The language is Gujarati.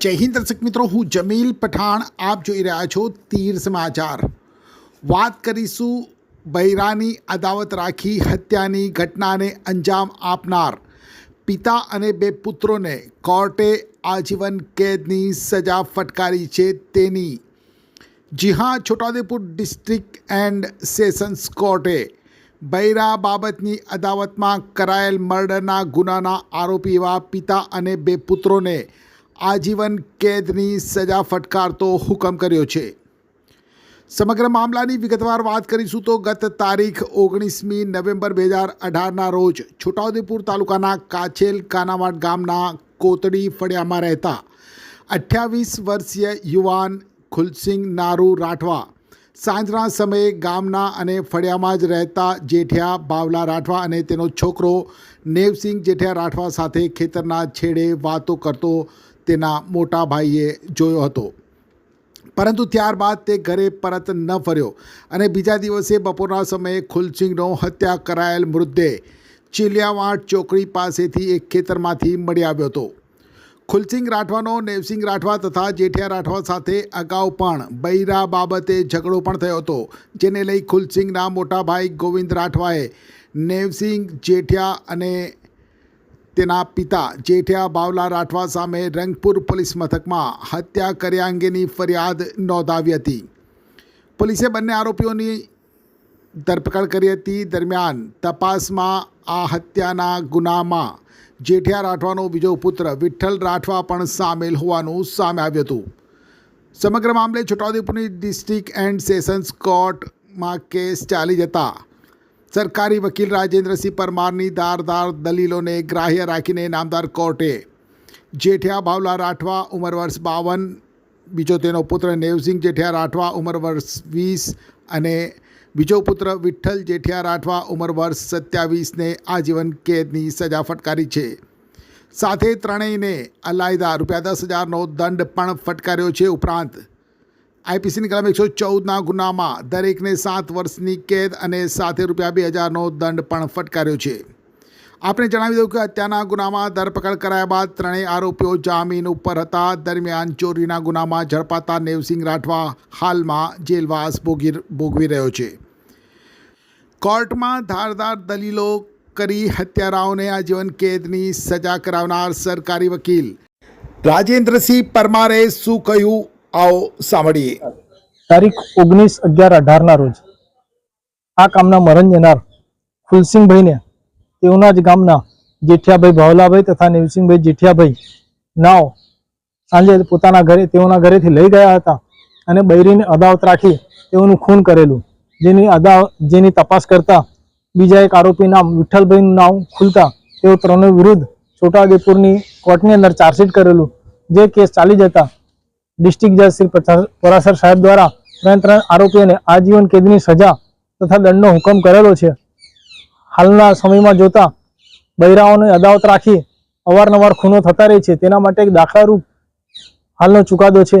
જય હિન્દ દર્શક મિત્રો, હું જમીલ પઠાણ. આપ જોઈ રહ્યા છો તીર સમાચાર. વાત કરીશું બૈરાની અદાવત રાખી હત્યાની ઘટનાને અંજામ આપનાર પિતા અને બે પુત્રોને કોર્ટે આજીવન કેદની સજા ફટકારી છે તેની. જી હા, છોટાઉદેપુર ડિસ્ટ્રિક્ટ એન્ડ સેશન્સ કોર્ટે બૈરા બાબતની અદાવતમાં કરાયેલ મર્ડરના ગુનાના આરોપી એવા પિતા અને બે પુત્રોને આજીવન કેદની સજા ફટકારતો હુકમ કર્યો છે. સમગ્ર મામલાની વિગતવાર વાત કરીશું તો ગત તારીખ ઓગણીસમી નવેમ્બર બે હજાર અઢારના રોજ છોટાઉદેપુર તાલુકાના કાછેલ કાનાવાડ ગામના કોતડી ફળિયામાં રહેતા અઠ્યાવીસ વર્ષીય યુવાન ખુલસિંગ નારુ રાઠવા સાંજના સમયે ગામના અને ફળિયામાં જ રહેતા જેઠિયા બાવલા રાઠવા અને તેનો છોકરો નેવસિંહ જેઠિયા રાઠવા સાથે ખેતરના છેડે વાતો કરતો તેના મોટા ભાઈએ જોયો હતો. પરંતુ ત્યારબાદ તે ઘરે પરત ન ફર્યો અને બીજા દિવસે બપોરના સમયે ખુલસિંગનો હત્યા કરાયેલ મૃતદેહ ચીલિયાવાટ ચોકડી પાસેથી એક ખેતરમાંથી મળી આવ્યો હતો. ખુલસિંગ રાઠવાનો, નેવસિંગ રાઠવા તથા જેઠિયા રાઠવા સાથે અગાઉ પણ બૈરા બાબતે ઝઘડો પણ થયો હતો, જેને લઈ ખુલસિંગના મોટા ભાઈ ગોવિંદ રાઠવાએ નેવસિંગ, જેઠિયા અને તેના પિતા જેઠિયા બાવલા રાઠવા સામે રંગપુર પોલીસ મથકમાં હત્યા કર્યા અંગેની ફરિયાદ નોંધાવી હતી. પોલીસે બંને આરોપીઓની ધરપકડ કરી હતી. દરમિયાન તપાસમાં આ હત્યાના ગુનામાં જેઠિયા રાઠવાનો બીજો પુત્ર વિઠ્ઠલ રાઠવા પણ સામેલ હોવાનું સામે આવ્યું હતું. સમગ્ર મામલે છોટાઉદેપુરની ડિસ્ટ્રિક્ટ એન્ડ સેશન્સ કોર્ટમાં કેસ ચાલી જતા સરકારી વકીલ રાજેન્દ્રસિંહ પરમારની દારદાર દલીલોને ગ્રાહ્ય રાખીને નામદાર કોર્ટે જેઠિયા ભાવલા રાઠવા, ઉંમર વર્ષ બાવન, બીજો તેનો પુત્ર નેવસિંહ જેઠિયા રાઠવા, ઉંમર વર્ષ વીસ અને બીજો પુત્ર વિઠ્ઠલ જેઠિયા રાઠવા, ઉંમર વર્ષ સત્યાવીસને આજીવન કેદની સજા ફટકારી છે. સાથે ત્રણેયને અલાયદા રૂપિયા દસ હજારનો દંડ પણ ફટકાર્યો છે ઉપરાંત આઈપીસીની કલમ એકસો ચૌદના ગુનામાં દરેકને સાત વર્ષની કેદ અને સાથે રૂપિયા બે હજારનો દંડ પણ ફટકાર્યો છે. આપણે જણાવી દઉં કે હત્યાના ગુનામાં ધરપકડ કરાયા બાદ ત્રણેય આરોપીઓ જામીન ઉપર હતા. દરમિયાન ચોરીના ગુનામાં ઝડપાતા નેવસિંહ રાઠવા હાલમાં જેલવાસ ભોગી ભોગવી રહ્યો છે. કોર્ટમાં ધારદાર દલીલો કરી હત્યારાઓને આજીવન કેદની સજા કરાવનાર સરકારી વકીલ. રાજેન્દ્રસિંહ પરમારે શું કહ્યું? આવો સાંભળીએ. તારીખ ઓગણીસ અગિયાર અઢારના રોજ આ કામના મરણ જનાર ફુલસિંહભાઈને, તેઓના જ ગામના જેઠિયાભાઈ ભાવલાભાઈ તથા નેવસિંહભાઈ જેઠિયાભાઈ નાવ સાંજે પોતાના ઘરે, તેઓના ઘરેથી લઈ ગયા હતા અને બૈરીને અદાવત રાખી તેઓનું ખૂન કરેલું. જેની અદાવ જેની તપાસ કરતા બીજા એક આરોપી નામ વિઠ્ઠલભાઈનું નામ ખુલતા તેઓ ત્રણેય વિરુદ્ધ છોટાઉદેપુરની કોર્ટની અંદર ચાર્જશીટ કરેલું. જે કેસ ચાલી જતા ડિસ્ટ્રિક્ટ જજ શ્રી પરાસર સાહેબ દ્વારા ત્રણ ત્રણ આરોપીઓને આજીવન કેદની સજા તથા દંડનો હુકમ કરેલો છે. હાલના સમયમાં જોતા બૈરાઓને અદાવત રાખી અવારનવાર ખૂનો થતા રહે છે. તેના માટે એક દાખલારૂપ હાલનો ચુકાદો છે.